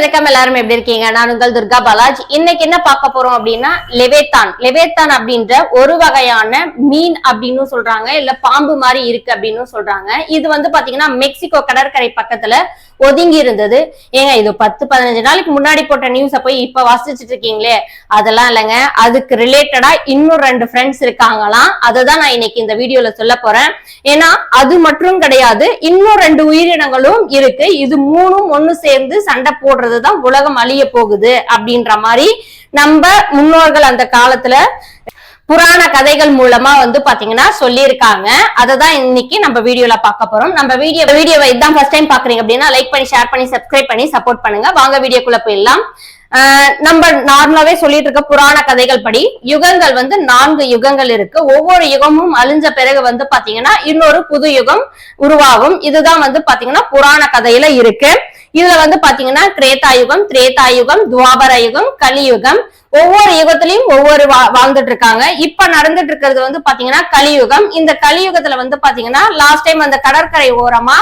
வணக்கம் எல்லாரும் எப்படி இருக்கீங்க? நான் உங்கள் துர்கா பாலாஜ். இன்னைக்கு என்ன பார்க்க போறோம் அப்படின்னா லெவேத்தான் லெவேத்தான் அப்படின்ற ஒரு வகையான மீன் அப்படின்னு சொல்றாங்க. இல்ல பாம்பு மாதிரி இருக்கு அப்படின்னு சொல்றாங்க. இது வந்து பாத்தீங்கன்னா மெக்சிகோ கடற்கரை பக்கத்துல ஒதுங்கி இருந்தது. ஏங்க இது பத்து பதினஞ்சு நாளைக்கு முன்னாடி போட்ட நியூஸ போய் இப்ப வாசிச்சுட்டு இருக்கீங்களே? அதெல்லாம் இல்லைங்க. அதுக்கு ரிலேட்டடா இன்னும் ரெண்டு ஃப்ரெண்ட்ஸ் இருக்காங்களாம். அதை தான் நான் இன்னைக்கு இந்த வீடியோல சொல்ல போறேன். ஏன்னா அது மட்டும் கிடையாது இன்னும் ரெண்டு உயிரினங்களும் இருக்கு. இது மூணும் ஒண்ணு சேர்ந்து சண்டை போடுறது தான் உலகம் அழிய போகுது அப்படின்ற மாதிரி நம்ம முன்னோர்கள் அந்த காலத்துல புராண கதைகள் மூலமா வந்து பாத்தீங்கன்னா சொல்லியிருக்காங்க. அதை தான் இன்னைக்கு நம்ம வீடியோல பார்க்க போறோம். நம்ம வீடியோ வீடியோவை இதான் ஃபர்ஸ்ட் டைம் பாக்குறீங்க அப்படின்னா லைக் பண்ணி ஷேர் பண்ணி சப்ஸ்கிரைப் பண்ணி சப்போர்ட் பண்ணுங்க. வாங்க வீடியோக்குள்ள போயிடலாம். நம்ம நார்மலாவே சொல்லிட்டு இருக்க புராண கதைகள் படி யுகங்கள் வந்து நான்கு யுகங்கள் இருக்கு. ஒவ்வொரு யுகமும் அழிஞ்ச பிறகு வந்து பாத்தீங்கன்னா இன்னொரு புது யுகம் உருவாகும். இதுதான் வந்து பாத்தீங்கன்னா புராண கதையில இருக்கு. இதுல வந்து பாத்தீங்கன்னா திரேதா யுகம் திரேதா யுகம் துவாபர யுகம் கலியுகம். ஒவ்வொரு யுகத்திலையும் ஒவ்வொரு வா- வாழ்ந்துட்டு இருக்காங்க இப்ப நடந்துட்டு இருக்கிறது வந்து பாத்தீங்கன்னா கலியுகம். இந்த கலியுகத்துல வந்து பாத்தீங்கன்னா லாஸ்ட் டைம் அந்த கடற்கரை ஓரமா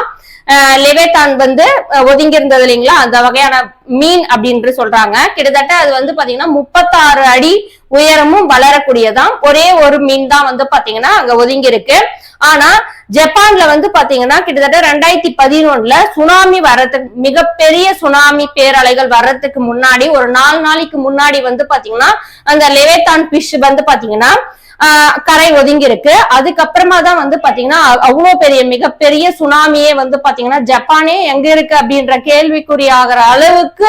லெவேத்தான் வந்து ஒதுங்கி இருந்தது இல்லைங்களா? அந்த வகையான மீன் அப்படின்னு சொல்றாங்க. கிட்டத்தட்ட அது வந்து பாத்தீங்கன்னா முப்பத்தாறு அடி உயரமும் வளரக்கூடியதான் ஒரே ஒரு மீன் தான் வந்து பாத்தீங்கன்னா அங்க ஒதுங்கி இருக்கு ஆனா ஜப்பான்ல வந்து பாத்தீங்கன்னா கிட்டத்தட்ட ரெண்டாயிரத்தி பதினொன்னுல சுனாமி வர்றதுக்கு மிகப்பெரிய சுனாமி பேரலைகள் வர்றதுக்கு முன்னாடி ஒரு நாலு நாளைக்கு முன்னாடி வந்து பாத்தீங்கன்னா அந்த லெவேத்தான் பிஷ் வந்து பாத்தீங்கன்னா கரை ஒதுங்கி இருக்கு அதுக்கப்புறமா தான் வந்து பாத்தீங்கன்னா அவ்வளவு பெரிய மிகப்பெரிய சுனாமியே வந்து பாத்தீங்கன்னா ஜப்பானே எங்க இருக்கு அப்படின்ற கேள்விக்குறி ஆகிற அளவுக்கு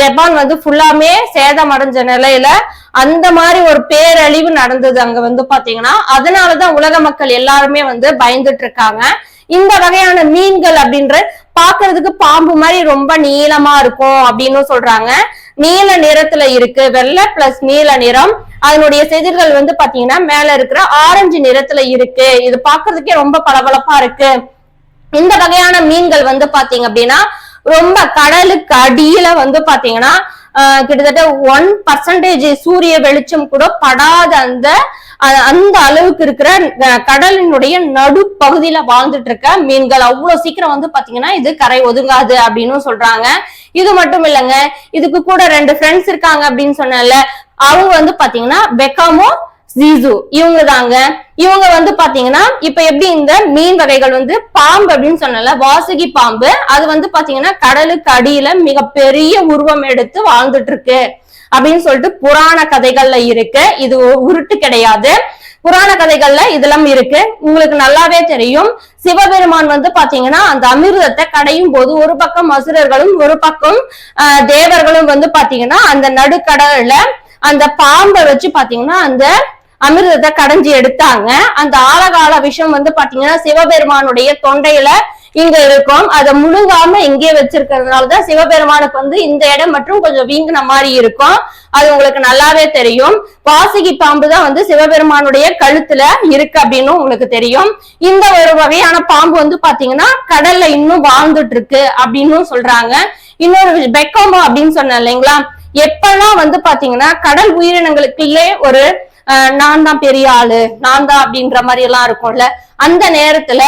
ஜப்பான் வந்து ஃபுல்லாமே சேதமடைஞ்ச நிலையில அந்த மாதிரி ஒரு பேரழிவு நடந்தது அங்க வந்து பாத்தீங்கன்னா அதனாலதான் உலக மக்கள் எல்லாருமே வந்து பயந்துட்டு இருக்காங்க. இந்த வகையான மீன்கள் அப்படின்ற பாக்குறதுக்கு பாம்பு மாதிரி ரொம்ப நீளமா இருக்கும் அப்படின்னு சொல்றாங்க. நீல நிறத்துல இருக்கு வெள்ளை பிளஸ் நீல நிறம். அதனுடைய செதில்கள் வந்து பாத்தீங்கன்னா மேல இருக்கிற ஆரஞ்சு நிறத்துல இருக்கு. இது பாக்குறதுக்கே ரொம்ப பளபளப்பா இருக்கு. இந்த வகையான மீன்கள் வந்து பாத்தீங்க அப்படின்னா ரொம்ப கடலுக்கு அடியில வந்து பாத்தீங்கன்னா ஆஹ் கிட்டத்தட்ட ஒன் பர்சன்டேஜ் சூரிய வெளிச்சம் கூட படாத அந்த அந்த அளவுக்கு இருக்கிற கடலினுடைய நடுப்பகுதியில வாழ்ந்துட்டு இருக்க மீன்கள் அவ்வளவு சீக்கிரம் வந்து பாத்தீங்கன்னா இது கரை ஒதுங்காது அப்படின்னு சொல்றாங்க. இது மட்டும் இல்லைங்க இதுக்கு கூட ரெண்டு ஃப்ரெண்ட்ஸ் இருக்காங்க அப்படின்னு சொன்னேன்ல அவங்க வந்து பாத்தீங்கன்னா பெக்காமோ ஜீசு இவங்க தாங்க இவங்க வந்து பாத்தீங்கன்னா இப்ப எப்படி இந்த மீன் வகைகள் வந்து பாம்பு அப்படின்னு சொன்னல வாசுகி பாம்பு அது வந்து பாத்தீங்கன்னா கடலுக்கு அடியில மிகப்பெரிய உருவம் எடுத்து வாழ்ந்துட்டு இருக்கு அப்படின்னு சொல்லிட்டு புராண கதைகள்ல இருக்கு. இது உருட்டு கிடையாது. புராண கதைகள்ல இதெல்லாம் இருக்கு. உங்களுக்கு நல்லாவே தெரியும். சிவபெருமான் வந்து பாத்தீங்கன்னா அந்த அமிர்தத்தை கடையும் போது ஒரு பக்கம் அசுரர்களும் ஒரு பக்கம் தேவர்களும் வந்து பாத்தீங்கன்னா அந்த நடுக்கடல்ல அந்த பாம்பை வச்சு பாத்தீங்கன்னா அந்த அமிர்தத்தை கடைஞ்சி எடுத்தாங்க. அந்த ஆழகால விஷயம் வந்து பாத்தீங்கன்னா சிவபெருமானுடைய தொண்டையில இங்க இருக்கும். அதை முழுங்காம இங்கே வச்சிருக்கிறதுனாலதான் சிவபெருமானுக்கு வந்து இந்த இடம் மற்றும் கொஞ்சம் வீங்கின மாதிரி இருக்கும். அது உங்களுக்கு நல்லாவே தெரியும். வாசகி பாம்பு தான் வந்து சிவபெருமானுடைய கழுத்துல இருக்கு அப்படின்னு உங்களுக்கு தெரியும். இந்த ஒரு வகையான பாம்பு வந்து பாத்தீங்கன்னா கடல்ல இன்னும் வாழ்ந்துட்டு இருக்கு அப்படின்னு சொல்றாங்க. இன்னொரு விஷயம், பெக்கோமோ அப்படின்னு சொன்னேன் இல்லைங்களா? எப்பெல்லாம் வந்து பாத்தீங்கன்னா கடல் உயிரினங்களுக்குள்ளே ஒரு அஹ், நான் தான் பெரிய ஆளு நான் தான் அப்படின்ற மாதிரி எல்லாம் இருக்கும்ல. அந்த நேரத்துல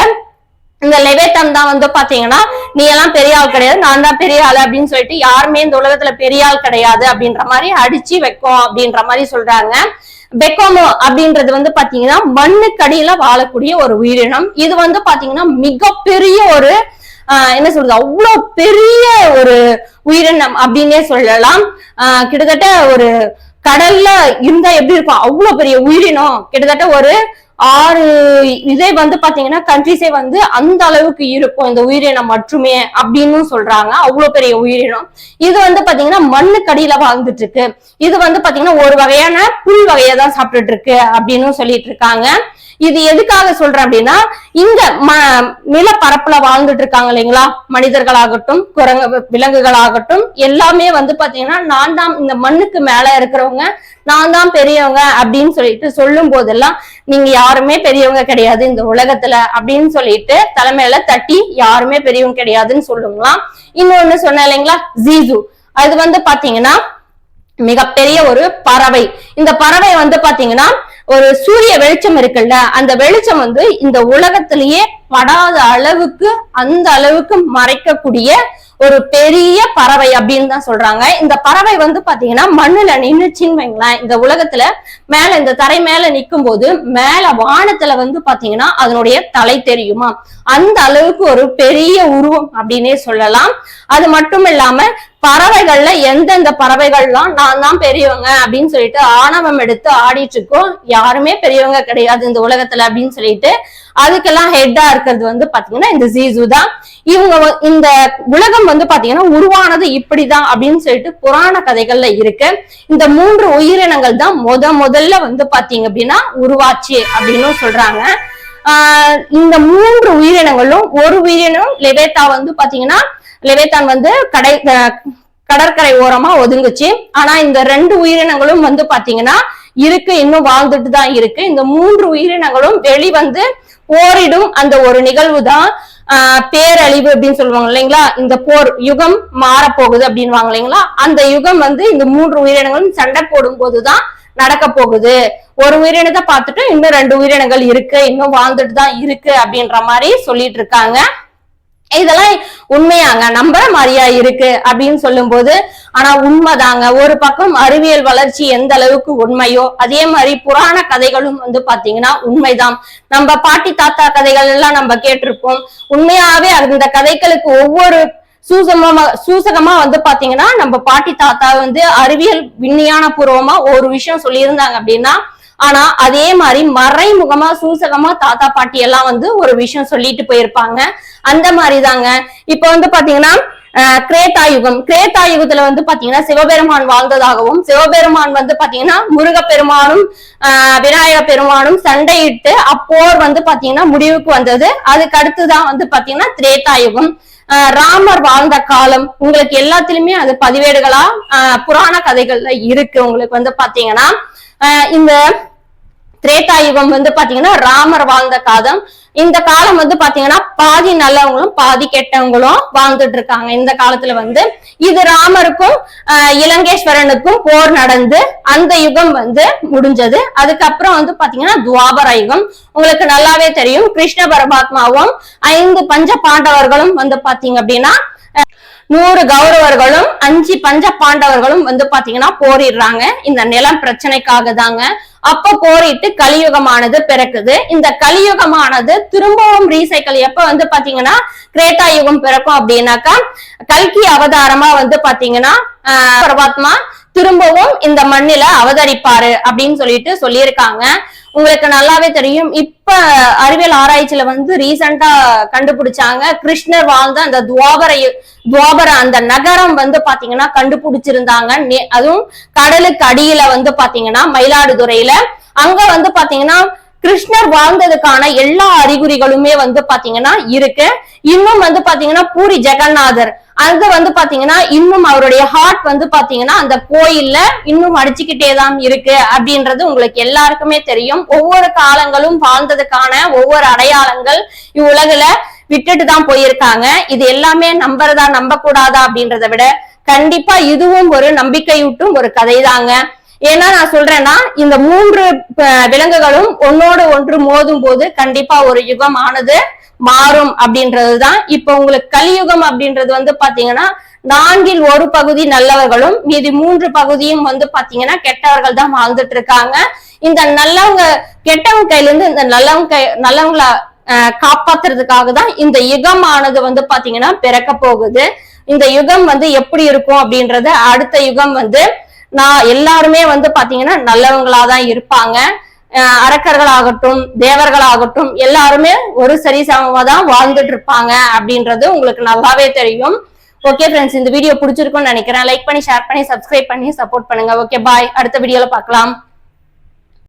இந்த லெவேத்தான் தான் வந்து பாத்தீங்கன்னா நீ எல்லாம் பெரிய ஆள் கிடையாது நான் தான் பெரிய ஆள் அப்படின்னு சொல்லிட்டு யாருமே இந்த உலகத்துல பெரிய ஆள் கிடையாது அப்படின்ற மாதிரி அடிச்சு வைக்கும் அப்படின்ற மாதிரி சொல்றாங்க. பெக்கோமோ அப்படின்றது வந்து பாத்தீங்கன்னா மண்ணுக்கடியில வாழக்கூடிய ஒரு உயிரினம். இது வந்து பாத்தீங்கன்னா மிகப்பெரிய ஒரு என்ன சொல்றது அவ்வளவு பெரிய ஒரு உயிரினம் அப்படின்னே சொல்லலாம். ஆஹ் கிட்டத்தட்ட ஒரு கடல்ல இருந்தா எப்படி இருக்கும்? அவ்வளவு பெரிய உயிரினம். கிட்டத்தட்ட ஒரு ஆறு இதே வந்து பாத்தீங்கன்னா கண்ட்ரிஸே வந்து அந்த அளவுக்கு இருக்கும். இந்த உயிரினம் மட்டுமே அப்படின்னு சொல்றாங்க. அவ்வளவு பெரிய உயிரினம். இது வந்து பாத்தீங்கன்னா மண்ணுக்கடியில வாழ்ந்துட்டு இருக்கு இது வந்து பாத்தீங்கன்னா ஒரு வகையான புல் வகையை தான் சாப்பிட்டுட்டு இருக்கு அப்படின்னு சொல்லிட்டு இருக்காங்க. இது எதுக்காக சொல்றேன் அப்படின்னா இங்க ம நிலப்பரப்புல வாழ்ந்துட்டு இருக்காங்க இல்லைங்களா? மனிதர்களாகட்டும் குரங்கு விலங்குகளாகட்டும் எல்லாமே வந்து பாத்தீங்கன்னா நான் தான் இந்த மண்ணுக்கு மேல இருக்கிறவங்க நான் தான் பெரியவங்க அப்படின்னு சொல்லிட்டு சொல்லும் போதெல்லாம் நீங்க யாருமே பெரியவங்க கிடையாது இந்த உலகத்துல அப்படின்னு சொல்லிட்டு தலைமையில தட்டி யாருமே பெரியவங்க கிடையாதுன்னு சொல்லுங்களாம். இன்னொன்னு சொன்னேன் இல்லைங்களா? ஜீசு. அது வந்து பாத்தீங்கன்னா மிகப்பெரிய ஒரு பறவை. இந்த பறவை வந்து பாத்தீங்கன்னா ஒரு சூரிய வெளிச்சம் இருக்குல்ல அந்த வெளிச்சம் வந்து இந்த உலகத்திலேயே படாத அளவுக்கு அந்த அளவுக்கு மறைக்கக்கூடிய ஒரு பெரிய பறவை அப்படின்னு தான் சொல்றாங்க. இந்த பறவை வந்து பாத்தீங்கன்னா மண்ணுல நின்றுச்சின்னு வைங்களேன். இந்த உலகத்துல மேல இந்த தரை மேல நிக்கும் போது மேல வானத்துல வந்து பாத்தீங்கன்னா அதனுடைய தலை தெரியுமா? அந்த அளவுக்கு ஒரு பெரிய உருவம் அப்படின்னே சொல்லலாம். அது மட்டும் இல்லாம பறவைகள்ல எந்தெந்த பறவைகள்லாம் நான் தான் பெரியவங்க அப்படின்னு சொல்லிட்டு ஆணவம் எடுத்து ஆடிட்டு இருக்கோம். யாருமே பெரியவங்க கிடையாது இந்த உலகத்துல அப்படின்னு சொல்லிட்டு. அதுக்கெல்லாம் ஹெட்டா இருக்கிறது வந்து பாத்தீங்கன்னா இந்த ஜீசு தான். இவங்க இந்த உலகம் வந்து பாத்தீங்கன்னா உருவானது இப்படிதான் அப்படின்னு சொல்லிட்டு புராண கதைகள்ல இருக்கு. இந்த மூன்று உயிரினங்கள் தான் முத முதல்ல வந்து பாத்தீங்க அப்படின்னா உருவாச்சு அப்படின்னு சொல்றாங்க. ஆஹ் இந்த மூன்று உயிரினங்களும் ஒரு உயிரினம் லெவேத்தா வந்து பாத்தீங்கன்னா லெவேத்தான் வந்து கடை கடற்கரை ஓரமா ஒதுங்குச்சு. ஆனா இந்த ரெண்டு உயிரினங்களும் வந்து பாத்தீங்கன்னா இருக்கு இன்னும் வாழ்ந்துட்டு தான் இருக்கு. இந்த மூன்று உயிரினங்களும் வெளிவந்து போரிடும் அந்த ஒரு நிகழ்வு தான் பேரழிவு அப்படின்னு சொல்லுவாங்க இல்லைங்களா? இந்த போர் யுகம் மாறப்போகுது அப்படின்வாங்க இல்லைங்களா? அந்த யுகம் வந்து இந்த மூன்று உயிரினங்களும் சண்டை போடும் போதுதான் நடக்க போகுது. ஒரு உயிரினத்தை பார்த்துட்டு இன்னும் ரெண்டு உயிரினங்கள் இருக்கு இன்னும் வாழ்ந்துட்டு தான் இருக்கு அப்படின்ற மாதிரி சொல்லிட்டு இருக்காங்க. இதெல்லாம் உண்மையாங்க. நம்புற மாதிரியா இருக்கு அப்படின்னு சொல்லும்போது ஆனா உண்மைதாங்க. ஒரு பக்கம் அறிவியல் வளர்ச்சி எந்த அளவுக்கு உண்மையோ அதே மாதிரி புராண கதைகளும் வந்து பாத்தீங்கன்னா உண்மைதான். நம்ம பாட்டி தாத்தா கதைகள் எல்லாம் நம்ம கேட்டிருப்போம். உண்மையாவே அந்த கதைகளுக்கு ஒவ்வொரு சூசகமா சூசகமா வந்து பாத்தீங்கன்னா நம்ம பாட்டி தாத்தா வந்து அறிவியல் விஞ்ஞான பூர்வமா ஒரு விஷயம் சொல்லியிருந்தாங்க அப்படின்னா ஆனா அதே மாதிரி மறைமுகமா சூசகமா தாத்தா பாட்டி எல்லாம் வந்து ஒரு விஷயம் சொல்லிட்டு போயிருப்பாங்க. அந்த மாதிரி தாங்க இப்ப வந்து பாத்தீங்கன்னா அஹ், கிரேத்தா யுகம். கிரேத்தா யுகத்துல வந்து பாத்தீங்கன்னா சிவபெருமான் வாழ்ந்ததாகவும் சிவபெருமான் வந்து பாத்தீங்கன்னா முருகப்பெருமானும் ஆஹ் விநாயக பெருமானும் சண்டையிட்டு அப்போர் வந்து பாத்தீங்கன்னா முடிவுக்கு வந்தது. அதுக்கு அடுத்துதான் வந்து பாத்தீங்கன்னா திரேதா யுகம். ஆஹ் ராமர் வாழ்ந்த காலம். உங்களுக்கு எல்லாத்திலுமே அது பதிவேடுகளா? ஆஹ் புராண கதைகள்ல இருக்கு. உங்களுக்கு வந்து பாத்தீங்கன்னா இந்த திரேதா யுகம் வந்து பாத்தீங்கன்னா ராமர் வாழ்ந்த காலம். இந்த காலம் வந்து பாத்தீங்கன்னா பாதி நல்லவங்களும் பாதி கெட்டவங்களும் வாழ்ந்துட்டு இருக்காங்க. இந்த காலத்துல வந்து இது ராமருக்கும் ஆஹ் இலங்கேஸ்வரனுக்கும் போர் நடந்து அந்த யுகம் வந்து முடிஞ்சது. அதுக்கப்புறம் வந்து பாத்தீங்கன்னா துவாபர யுகம். உங்களுக்கு நல்லாவே தெரியும். கிருஷ்ண பரமாத்மாவும் ஐந்து பஞ்ச பாண்டவர்களும் வந்து பாத்தீங்க அப்படின்னா நூறு கௌரவர்களும் அஞ்சு பஞ்ச பாண்டவர்களும் வந்து பாத்தீங்கன்னா போரிடுறாங்க. இந்த நிலம் பிரச்சனைக்காக தாங்க அப்ப போரிட்டு கலியுகமானது பிறக்குது. இந்த கலியுகமானது திரும்பவும் ரீசைக்கிள் எப்ப வந்து பாத்தீங்கன்னா கிரேட்டா யுகம் பிறக்கும் அப்படின்னாக்கா கல்கி அவதாரமா வந்து பாத்தீங்கன்னா ஆஹ் பரமாத்மா திரும்பவும் இந்த மண்ணில அவதரிப்பாரு அப்படின்னு சொல்லிட்டு சொல்லியிருக்காங்க. உங்களுக்கு நல்லாவே தெரியும். இப்ப அறிவியல் ஆராய்ச்சியில வந்து ரீசெண்டா கண்டுபிடிச்சாங்க. கிருஷ்ணர் வாழ்ந்த அந்த துவாபர துவாபர அந்த நகரம் வந்து பாத்தீங்கன்னா கண்டுபிடிச்சிருந்தாங்க. நே- அதுவும் கடலுக்கு அடியில வந்து பாத்தீங்கன்னா மயிலாடுதுறையில. அங்க வந்து பாத்தீங்கன்னா கிருஷ்ணர் வாழ்ந்ததுக்கான எல்லா அறிகுறிகளுமே வந்து பாத்தீங்கன்னா இருக்கு. இன்னும் வந்து பாத்தீங்கன்னா பூரி ஜெகநாதர் அங்க வந்து பாத்தீங்கன்னா இன்னும் அவருடைய ஹார்ட் வந்து பாத்தீங்கன்னா அந்த கோயில்ல இன்னும் அடிச்சுக்கிட்டே தான் இருக்கு அப்படின்றது உங்களுக்கு எல்லாருக்குமே தெரியும். ஒவ்வொரு காலங்களும் வாழ்ந்ததுக்கான ஒவ்வொரு அடையாளங்கள் இவ்வுலகுல விட்டுட்டு தான் போயிருக்காங்க. இது எல்லாமே நம்புறதா நம்ப கூடாதா அப்படின்றத விட கண்டிப்பா இதுவும் ஒரு நம்பிக்கையூட்டும் ஒரு கதை தாங்க ஏன்னா நான் சொல்றேன்னா இந்த மூன்று விலங்குகளும் ஒன்னோடு ஒன்று மோதும் போது கண்டிப்பா ஒரு யுகம் ஆனது மாறும் அப்படின்றதுதான் இப்ப உங்களுக்கு கலியுகம் அப்படின்றது வந்து பாத்தீங்கன்னா நான்கில் ஒரு பகுதி நல்லவர்களும் மீதி மூன்று பகுதியும் வந்து பாத்தீங்கன்னா கெட்டவர்கள் தான் வாழ்ந்துட்டு இருக்காங்க. இந்த நல்லவங்க கெட்டவங்க கையில இருந்து இந்த நல்லவங்க கை நல்லவங்கள காப்பாத்துறதுக்காக தான் இந்த யுகம் ஆனது வந்து பாத்தீங்கன்னா பிறக்க போகுது. இந்த யுகம் வந்து எப்படி இருக்கும் அப்படின்றது அடுத்த யுகம் வந்து நான் எல்லாருமே வந்து பாத்தீங்கன்னா நல்லவங்களா தான் இருப்பாங்க. அரக்கர்களாகட்டும் தேவர்களாகட்டும் எல்லாருமே ஒரு சரிசமமா தான் வாழ்ந்துட்டு இருப்பாங்க அப்படின்றது உங்களுக்கு நல்லாவே தெரியும். ஓகே ஃப்ரெண்ட்ஸ் இந்த வீடியோ பிடிச்சிருக்கும்னு நினைக்கிறேன். லைக் பண்ணி ஷேர் பண்ணி சப்ஸ்கிரைப் பண்ணி சப்போர்ட் பண்ணுங்க. ஓகே பாய் அடுத்த வீடியோல பார்க்கலாம்.